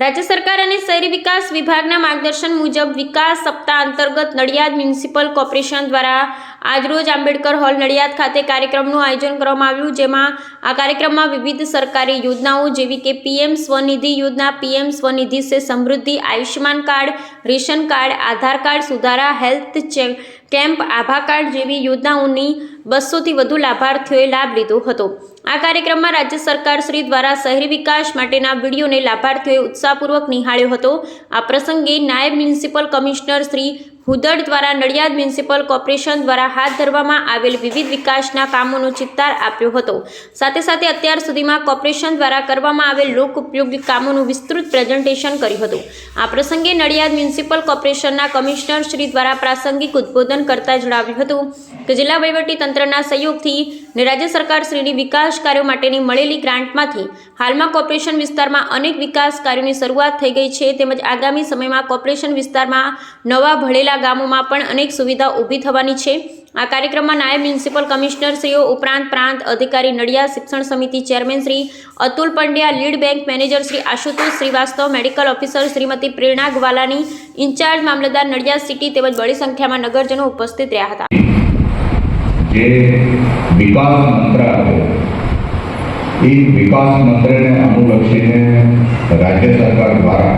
રાજ્ય સરકાર અને શહેરી વિકાસ વિભાગના માર્ગદર્શન મુજબ વિકાસ સપ્તાહ અંતર્ગત નડિયાદ મ્યુનિસિપલ કોર્પોરેશન દ્વારા આજરોજ આંબેડકર હોલ નડિયાદ ખાતે કાર્યક્રમનું આયોજન કરવામાં આવ્યું, જેમાં આ કાર્યક્રમમાં વિવિધ સરકારી યોજનાઓ જેવી કે પીએમ સ્વનિધિ યોજના, પીએમ સ્વનિધિ સે સમૃદ્ધિ, Ayushman card, ration card, Aadhaar card સુધારા, health check camp Abha card જેવી યોજનાઓની બસોથી વધુ લાભાર્થીઓએ લાભ લીધો હતો. આ કાર્યક્રમમાં રાજ્ય સરકાર શ્રી દ્વારા શહેરી વિકાસ માટેના વિડીયોને લાભાર્થીઓએ ઉત્સાહપૂર્વક નિહાળ્યો હતો. આ પ્રસંગે નાયબ મ્યુનિસિપલ કમિશનર શ્રી હુદડ દ્વારા નડિયાદ મ્યુનિસિપલ કોર્પોરેશન દ્વારા હાથ ધરવામાં આવેલ વિવિધ વિકાસના કામોનો ચિત્તાર આપ્યો હતો. સાથે સાથે અત્યાર સુધીમાં કોર્પોરેશન દ્વારા કરવામાં આવેલ લોક ઉપયોગી કામોનું વિસ્તૃત પ્રેઝન્ટેશન કર્યું હતું. આ પ્રસંગે નડિયાદ મ્યુનિસિપલ કોર્પોરેશનના કમિશનર શ્રી દ્વારા પ્રાસંગિક ઉદ્બોધન કરતા જણાવ્યું હતું કે જિલ્લા તંત્રના સહયોગથી ને રાજ્ય સરકાર શ્રીની વિકાસ કાર્યો માટેની મળેલી ગ્રાન્ટમાંથી હાલમાં કોર્પોરેશન વિસ્તારમાં અનેક વિકાસ કાર્યોની શરૂઆત થઈ ગઈ છે તેમજ આગામી સમયમાં કોર્પોરેશન વિસ્તારમાં નવા ભળેલા ગામોમાં પણ અનેક સુવિધા ઊભી થવાની છે. આ કાર્યક્રમમાં નાયબ મ્યુનિસિપલ કમિશનરશ્રીઓ ઉપરાંત પ્રાંત અધિકારી નડિયાદ શિક્ષણ સમિતિ chairman Shri Atul Pandya, lead bank manager Shri Ashutosh Shrivastava, medical officer Shrimati Prerna Gwalani, incharge મામલતદાર નડિયાદ સિટી તેમજ બડી સંખ્યામાં નગરજનો ઉપસ્થિત રહ્યા હતા. જે વિકાસ મંત્ર એ વિકાસ મંત્રને અનુલક્ષીને રાજ્ય સરકાર દ્વારા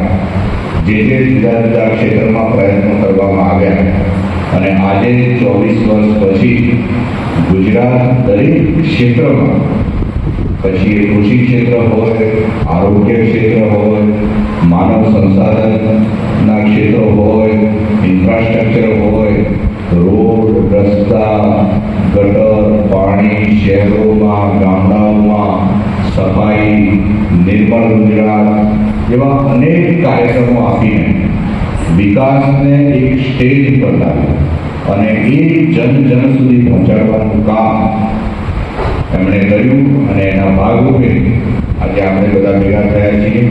જે જે જુદા જુદા ક્ષેત્રમાં ચોવીસ વર્ષ પછી ગુજરાત દરેક ક્ષેત્રમાં, પછી એ કૃષિ ક્ષેત્ર હોય, આરોગ્ય ક્ષેત્ર હોય, માનવ સંસાધનના ક્ષેત્રો હોય, ઇન્ફ્રાસ્ટ્રક્ચર હોય, રોડ, રસ્તા, ગટર, પાણી, શહેરોમાં, ગામડાઓમાં, સફાઈ, નિર્મળ ગુજરાત જેવા અનેક કાર્યક્રમો આપીને વિકાસને એક સ્ટેજ પર લાવ્યો. અને એ જન જન સુધી પહોંચાડવાનું કામ એમણે કર્યું અને એના ભાગરૂપે આજે આપણે બધા ભેગા થયા છીએ.